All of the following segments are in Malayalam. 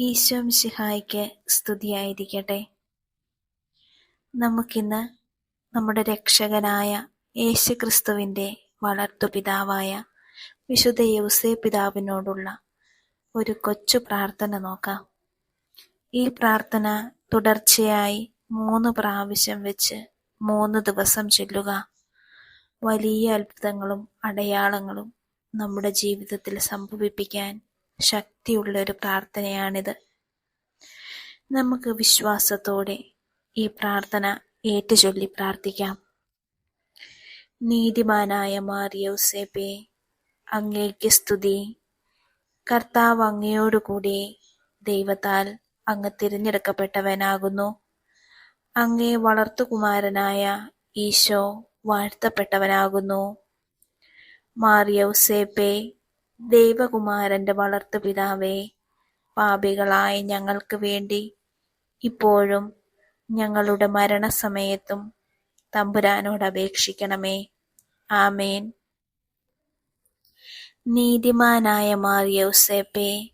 ഈശോ മിശിഹായ്ക്ക് സ്തുതിയായിരിക്കട്ടെ. നമുക്കിന്ന് നമ്മുടെ രക്ഷകനായ യേശുക്രിസ്തുവിന്റെ വളർത്തുപിതാവായ വിശുദ്ധ യൗസേ പിതാവിനോടുള്ള ഒരു കൊച്ചു പ്രാർത്ഥന നോക്കാം. ഈ പ്രാർത്ഥന തുടർച്ചയായി മൂന്ന് പ്രാവശ്യം വെച്ച് മൂന്ന് ദിവസം ചെല്ലുക. വലിയ അത്ഭുതങ്ങളും അടയാളങ്ങളും നമ്മുടെ ജീവിതത്തിൽ സംഭവിപ്പിക്കാൻ ശക്തിയുള്ള ഒരു പ്രാർത്ഥനയാണിത്. നമുക്ക് വിശ്വാസത്തോടെ ഈ പ്രാർത്ഥന ഏറ്റുചൊല്ലി പ്രാർത്ഥിക്കാം. നീതിമാനായ മാറിയൗസേപ്പെ അങ്ങേക്ക് സ്തുതി. കർത്താവ് അങ്ങയോടുകൂടി ദൈവത്താൽ അങ്ങ് തിരഞ്ഞെടുക്കപ്പെട്ടവനാകുന്നു. അങ്ങേ വളർത്തുകുമാരനായ ഈശോ വാഴ്ത്തപ്പെട്ടവനാകുന്നു. മാറിയൗസേപ്പെ ദൈവകുമാരന്റെ വളർത്തുപിതാവേ പാപികളായ ഞങ്ങൾക്ക് വേണ്ടി ഇപ്പോഴും ഞങ്ങളുടെ മരണസമയത്തും തമ്പുരാനോട് അപേക്ഷിക്കണമേ. ആമേൻ. നീതിമാനായ മാറിയൗസേപ്പെ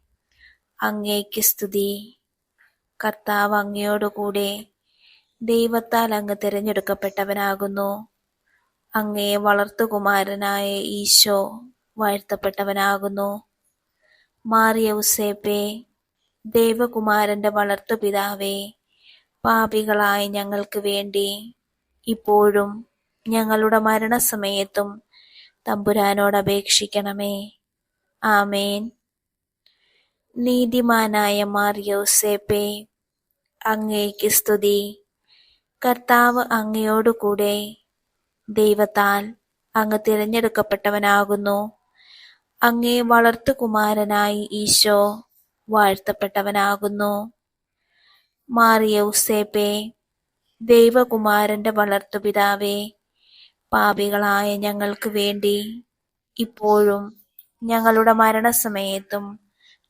അങ്ങേക്ക് സ്തുതി. കർത്താവ് അങ്ങയോടുകൂടെ ദൈവത്താൽ അങ്ങ് തിരഞ്ഞെടുക്കപ്പെട്ടവനാകുന്നു. അങ്ങയെ വളർത്തുകുമാരനായ ഈശോ വാഴ്ത്തപ്പെട്ടവനാകുന്നു. മാറിയൗസേപ്പെ ദേവകുമാരന്റെ വളർത്തുപിതാവേ പാപികളായ ഞങ്ങൾക്ക് വേണ്ടി ഇപ്പോഴും ഞങ്ങളുടെ മരണസമയത്തും തമ്പുരാനോട് അപേക്ഷിക്കണമേ. ആമേൻ. നീതിമാനായ മാറിയൗസേപ്പെ അങ്ങേക്ക് സ്തുതി. കർത്താവ് അങ്ങയോടുകൂടെ ദൈവത്താൽ അങ്ങ് തിരഞ്ഞെടുക്കപ്പെട്ടവനാകുന്നു. അങ്ങേ വളർത്തുകുമാരനായി ഈശോ വാഴ്ത്തപ്പെട്ടവനാകുന്നു. മാറിയൗസേപ്പെ ദൈവകുമാരന്റെ വളർത്തുപിതാവേ പാപികളായ ഞങ്ങൾക്ക് വേണ്ടി ഇപ്പോഴും ഞങ്ങളുടെ മരണസമയത്തും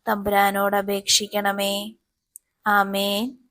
തമ്പുരാനോട് അപേക്ഷിക്കണമേ. ആമേൻ.